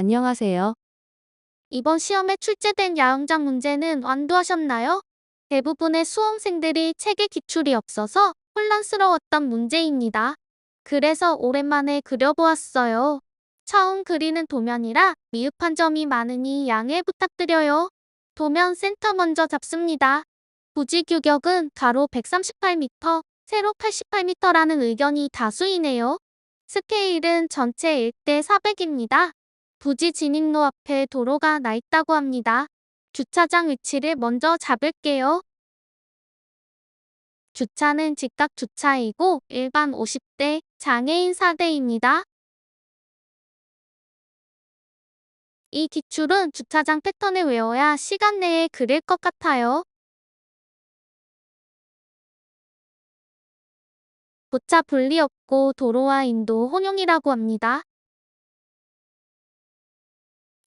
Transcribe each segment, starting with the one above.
안녕하세요. 이번 시험에 출제된 야영장 문제는 완두하셨나요? 대부분의 수험생들이 책에 기출이 없어서 혼란스러웠던 문제입니다. 그래서 오랜만에 그려보았어요. 처음 그리는 도면이라 미흡한 점이 많으니 양해 부탁드려요. 도면 센터 먼저 잡습니다. 부지 규격은 가로 138m, 세로 88m라는 의견이 다수이네요. 스케일은 전체 1대 400입니다. 부지 진입로 앞에 도로가 나 있다고 합니다. 주차장 위치를 먼저 잡을게요. 주차는 직각 주차이고 일반 50대, 장애인 4대입니다. 이 기출은 주차장 패턴을 외워야 시간 내에 그릴 것 같아요. 보차 분리 없고 도로와 인도 혼용이라고 합니다.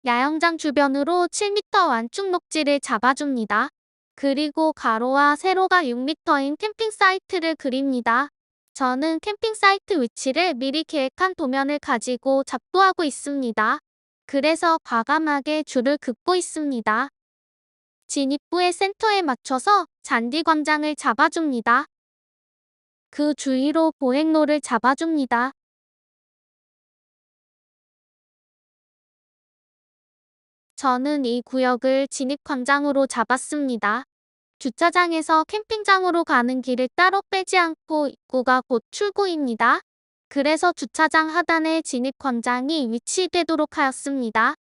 야영장 주변으로 7m 완충 녹지를 잡아줍니다. 그리고 가로와 세로가 6m인 캠핑 사이트를 그립니다. 저는 캠핑 사이트 위치를 미리 계획한 도면을 가지고 작도하고 있습니다. 그래서 과감하게 줄을 긋고 있습니다. 진입부의 센터에 맞춰서 잔디 광장을 잡아줍니다. 그 주위로 보행로를 잡아줍니다. 저는 이 구역을 진입광장으로 잡았습니다. 주차장에서 캠핑장으로 가는 길을 따로 빼지 않고 입구가 곧 출구입니다. 그래서 주차장 하단에 진입광장이 위치되도록 하였습니다.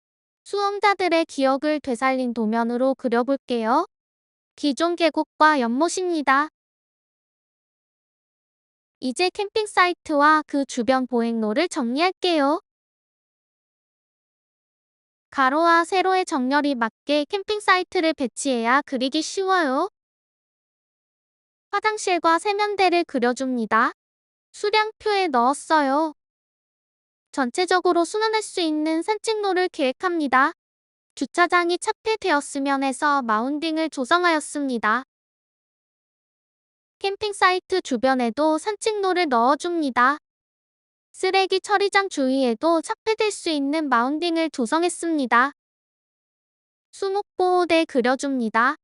수험자들의 기억을 되살린 도면으로 그려볼게요. 기존 계곡과 연못입니다. 이제 캠핑 사이트와 그 주변 보행로를 정리할게요. 가로와 세로의 정렬이 맞게 캠핑 사이트를 배치해야 그리기 쉬워요. 화장실과 세면대를 그려줍니다. 수량표에 넣었어요. 전체적으로 순환할 수 있는 산책로를 계획합니다. 주차장이 차폐되었으면 해서 마운딩을 조성하였습니다. 캠핑 사이트 주변에도 산책로를 넣어줍니다. 쓰레기 처리장 주위에도 착폐될 수 있는 마운딩을 조성했습니다. 수목보호대 그려줍니다.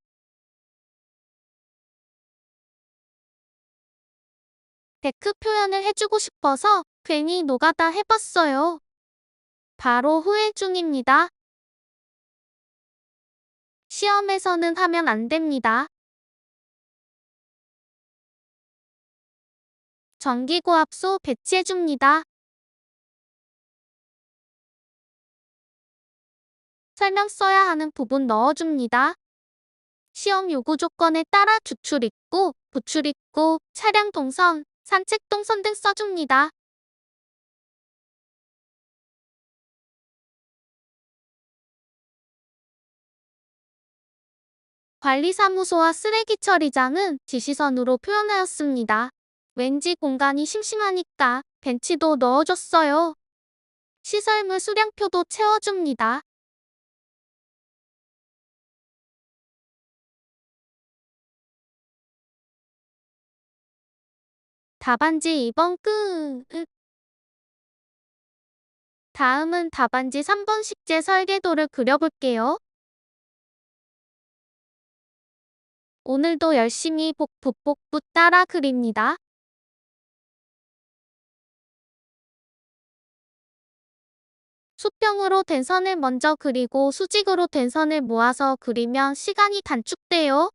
데크 표현을 해주고 싶어서 괜히 노가다 해봤어요. 바로 후회 중입니다. 시험에서는 하면 안 됩니다. 전기고압소 배치해줍니다. 설명 써야 하는 부분 넣어줍니다. 시험 요구 조건에 따라 주출 입구, 부출 입구, 차량 동선, 산책 동선 등 써줍니다. 관리사무소와 쓰레기 처리장은 지시선으로 표현하였습니다. 왠지 공간이 심심하니까 벤치도 넣어줬어요. 시설물 수량표도 채워줍니다. 답안지 2번 끝. 다음은 답안지 3번 식재 설계도를 그려볼게요. 오늘도 열심히 복북복북 따라 그립니다. 수평으로 된 선을 먼저 그리고 수직으로 된 선을 모아서 그리면 시간이 단축돼요.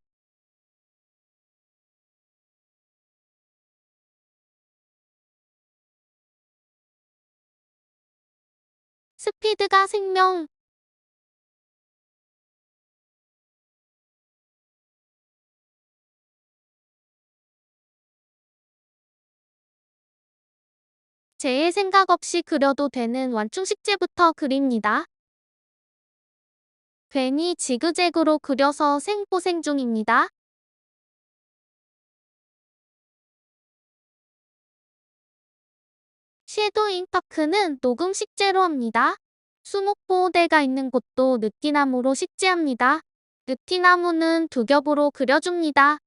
스피드가 생명. 제의 생각 없이 그려도 되는 완충식재부터 그립니다. 괜히 지그재그로 그려서 생고생 중입니다. 섀도우 잉파크는 녹음 식재로 합니다. 수목보호대가 있는 곳도 느티나무로 식재합니다. 느티나무는 두 겹으로 그려줍니다.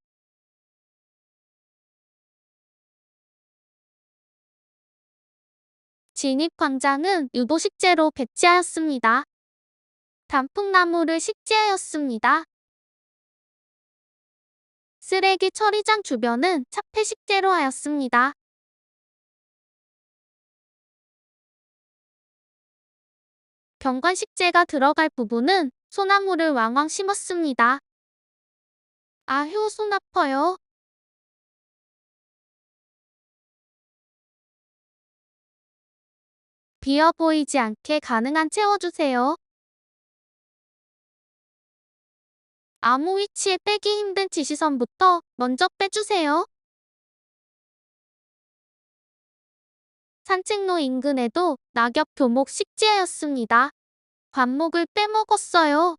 진입 광장은 유도 식재로 배치하였습니다. 단풍나무를 식재하였습니다. 쓰레기 처리장 주변은 차폐 식재로 하였습니다. 경관 식재가 들어갈 부분은 소나무를 왕왕 심었습니다. 아휴 손 아파요. 비어 보이지 않게 가능한 채워주세요. 아무 위치에 빼기 힘든 지시선부터 먼저 빼주세요. 산책로 인근에도 낙엽 교목 식재하였습니다. 관목을 빼먹었어요.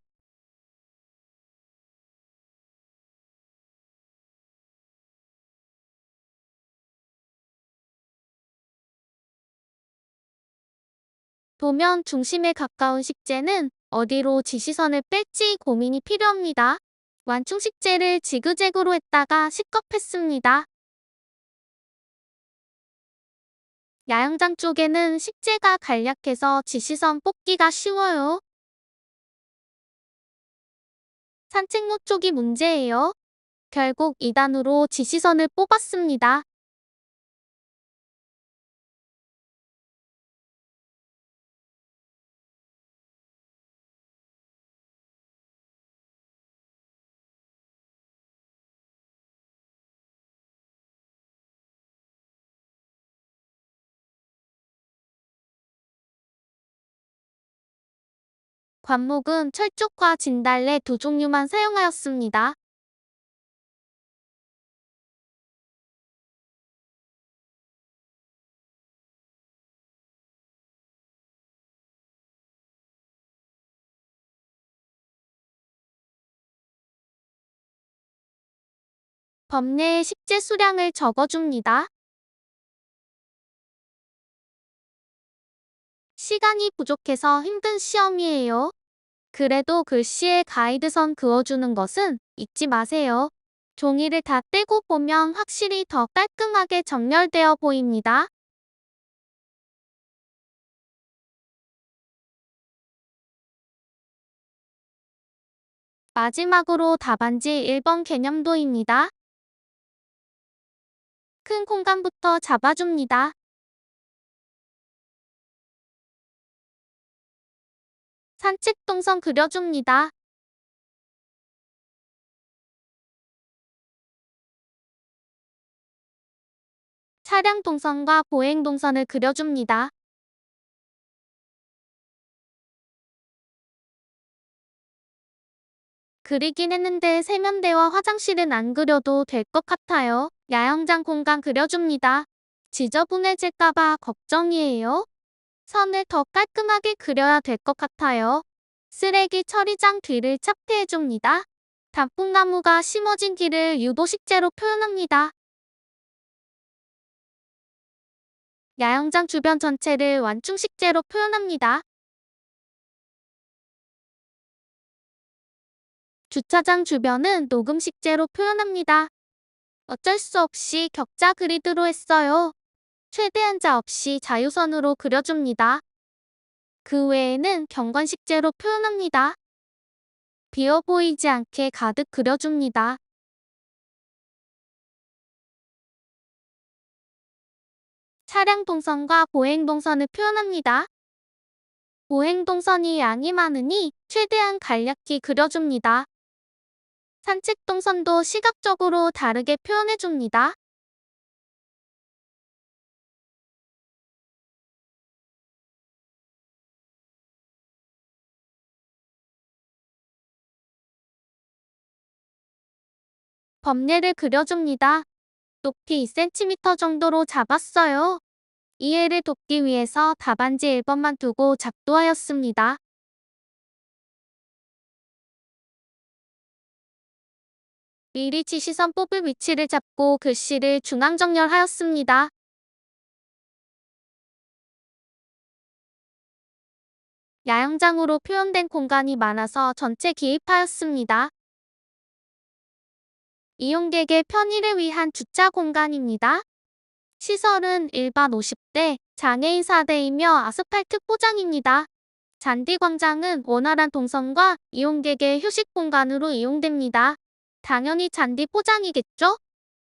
도면 중심에 가까운 식재는 어디로 지시선을 뺄지 고민이 필요합니다. 완충 식재를 지그재그로 했다가 시겁했습니다. 야영장 쪽에는 식재가 간략해서 지시선 뽑기가 쉬워요. 산책로 쪽이 문제예요. 결국 2단으로 지시선을 뽑았습니다. 관목은 철쭉과 진달래 두 종류만 사용하였습니다. 범례의 식재 수량을 적어줍니다. 시간이 부족해서 힘든 시험이에요. 그래도 글씨에 가이드선 그어주는 것은 잊지 마세요. 종이를 다 떼고 보면 확실히 더 깔끔하게 정렬되어 보입니다. 마지막으로 답안지 1번 개념도입니다. 큰 공간부터 잡아줍니다. 산책 동선 그려줍니다. 차량 동선과 보행 동선을 그려줍니다. 그리긴 했는데 세면대와 화장실은 안 그려도 될 것 같아요. 야영장 공간 그려줍니다. 지저분해질까봐 걱정이에요. 선을 더 깔끔하게 그려야 될 것 같아요. 쓰레기 처리장 뒤를 착대해줍니다. 단풍나무가 심어진 길을 유도식재로 표현합니다. 야영장 주변 전체를 완충식재로 표현합니다. 주차장 주변은 녹음식재로 표현합니다. 어쩔 수 없이 격자 그리드로 했어요. 최대한 자 없이 자유선으로 그려줍니다. 그 외에는 경관식재로 표현합니다. 비어 보이지 않게 가득 그려줍니다. 차량 동선과 보행 동선을 표현합니다. 보행 동선이 양이 많으니 최대한 간략히 그려줍니다. 산책 동선도 시각적으로 다르게 표현해줍니다. 범례를 그려줍니다. 높이 2cm 정도로 잡았어요. 이해를 돕기 위해서 답안지 1번만 두고 작도하였습니다. 미리 지시선 뽑을 위치를 잡고 글씨를 중앙 정렬하였습니다. 야영장으로 표현된 공간이 많아서 전체 기입하였습니다. 이용객의 편의를 위한 주차 공간입니다. 시설은 일반 50대, 장애인 4대이며 아스팔트 포장입니다. 잔디광장은 원활한 동선과 이용객의 휴식 공간으로 이용됩니다. 당연히 잔디 포장이겠죠?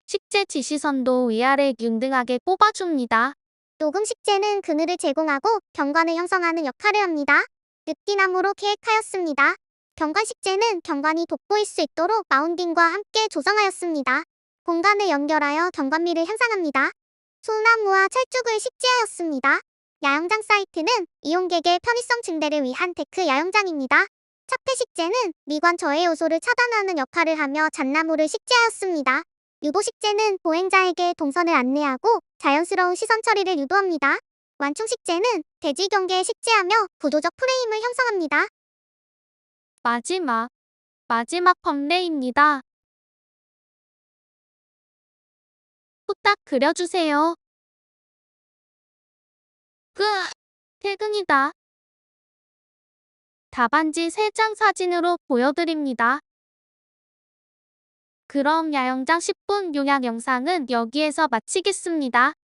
식재 지시선도 위아래 균등하게 뽑아줍니다. 녹음 식재는 그늘을 제공하고 경관을 형성하는 역할을 합니다. 느티나무로 계획하였습니다. 경관 식재는 경관이 돋보일 수 있도록 마운딩과 함께 조성하였습니다. 공간을 연결하여 경관미를 향상합니다. 소나무와 철쭉을 식재하였습니다. 야영장 사이트는 이용객의 편의성 증대를 위한 데크 야영장입니다. 차폐 식재는 미관 저해 요소를 차단하는 역할을 하며 잣나무를 식재하였습니다. 유보 식재는 보행자에게 동선을 안내하고 자연스러운 시선 처리를 유도합니다. 완충 식재는 대지 경계에 식재하며 구도적 프레임을 형성합니다. 마지막, 마지막 범례입니다. 후딱 그려주세요. 끝! 퇴근이다. 답안지 3장 사진으로 보여드립니다. 그럼 야영장 10분 요약 영상은 여기에서 마치겠습니다.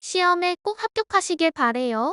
시험에 꼭 합격하시길 바래요.